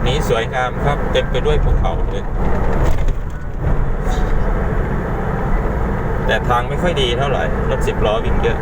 ดนี้สวยงามครับ เต็มไปด้วยภูเขาเลย แต่ทางไม่ค่อยดีเท่าไหร่ รถสิบล้อวิ่งเยอะ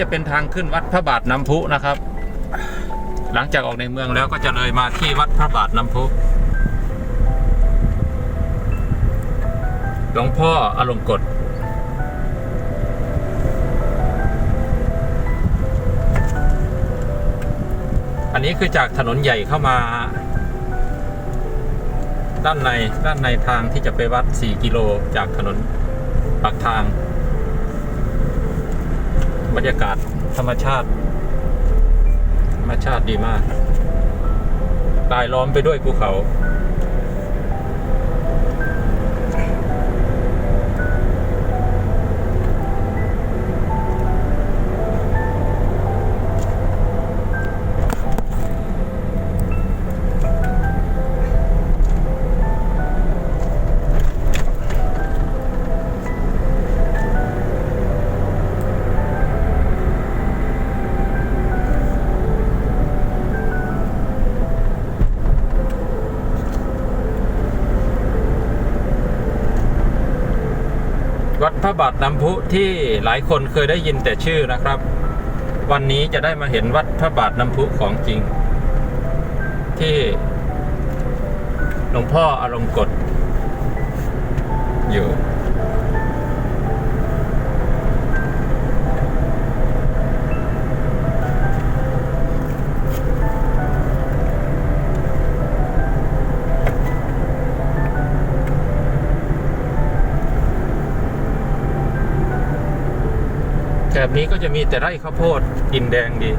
จะเป็นทางขึ้นวัดพระบาทน้ำพุนะครับ หลังจากออกในเมืองแล้วก็จะเลยมาที่วัดพระบาทน้ำพุหลวงพ่ออารมณ์กฎอันนี้คือจากถนนใหญ่เข้ามา ด้านในด้านในทางที่จะไปวัด 4 กิโลจากถนนปากทาง บรรยากาศธรรมชาติ ธรรมชาติดีมากรายล้อมไปด้วยภูเขา ระบาทน้ำพุที่หลายคนเคยได้ยินแต่ชื่อนะครับ วันนี้จะได้มาเห็นวัดพระบาทน้ำพุของจริง ที่หลวงพ่ออารมณ์กฎอยู่ นี้ก็จะมีแต่ไร่ข้าวโพดดินแดงดี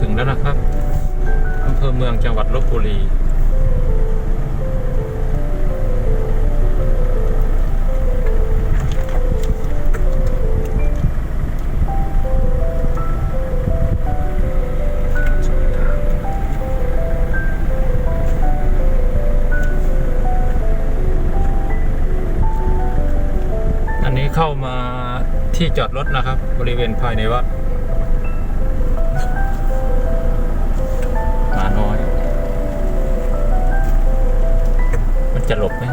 ถึงแล้วนะครับอำเภอเมืองจังหวัดลบบุรีอันนี้เข้ามาที่จอดรถนะครับ บริเวณภายในวัด จะหลบไหม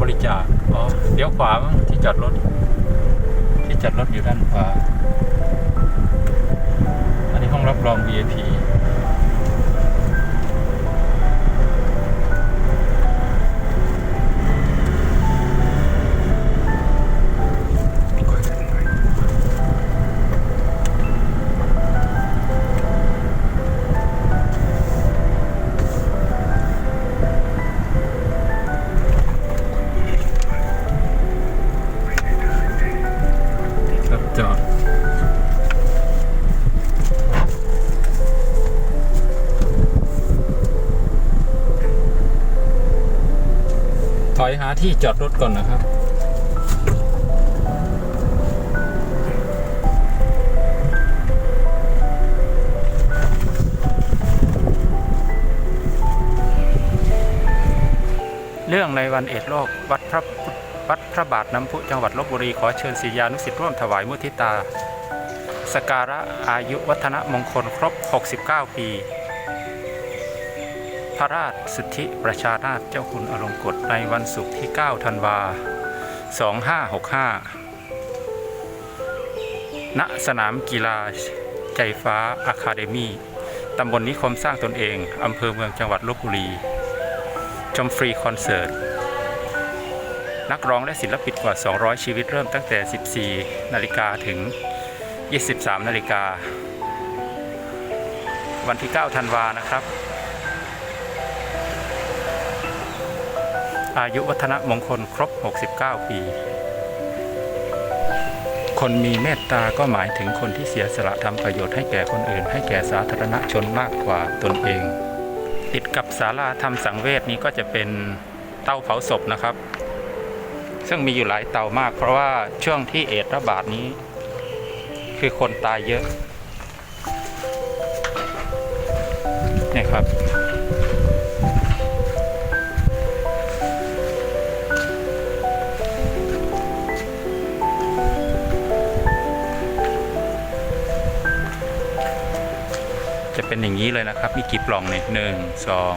บริจาคอ๋อเดี๋ยวขวาที่จอดรถ ที่จอดรถอยู่ด้านขวาอันนี้ห้องรับรอง VIP จอดถอยหาที่จอดรถก่อนนะครับ เรื่องในวันเอ็ดโลกวัดพระ พระบาทน้ำพุจังหวัดลบบุรีขอเชิญศิษยานุศิษย์ร่วมถวายมุทิตา สการะอายุวัฒนมงคลครบ 69 ปี พระราชสิทธิประชานาถเจ้าคุณอลงกฎในวันศุกร์ที่ 9 ธันวา 2565 ณ สนามกีฬาใจฟ้าอะคาเดมีตำบลนิคมสร้างตนเอง อำเภอเมืองจังหวัดลบบุรี ชมฟรีคอนเสิร์ต นักร้องและศิลปินกว่า 200 ชีวิตเริ่มตั้งแต่ 14 นาฬิกาถึง 23 นาฬิกา วันที่ 9 ธันวานะครับ อายุวัฒนมงคลครบ 69 ปี คนมีเมตตาก็หมายถึงคนที่เสียสละทำประโยชน์ให้แก่คนอื่น ให้แก่สาธารณชนมากกว่าตนเอง ติดกับศาลาธรรมสังเวชนี้ก็จะเป็นเต้าเผาศพนะครับ ซึ่งมีอยู่หลายเตามาก เพราะว่าช่วงที่เอดระบาดนี้ คือคนตายเยอะนี่ครับ จะเป็นอย่างนี้เลยนะครับ มีกี่ปล่องเนี่ยหนึ่งสอง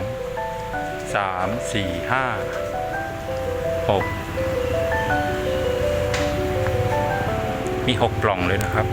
สามสี่ห้าหก มีหกล่องเลยนะครับ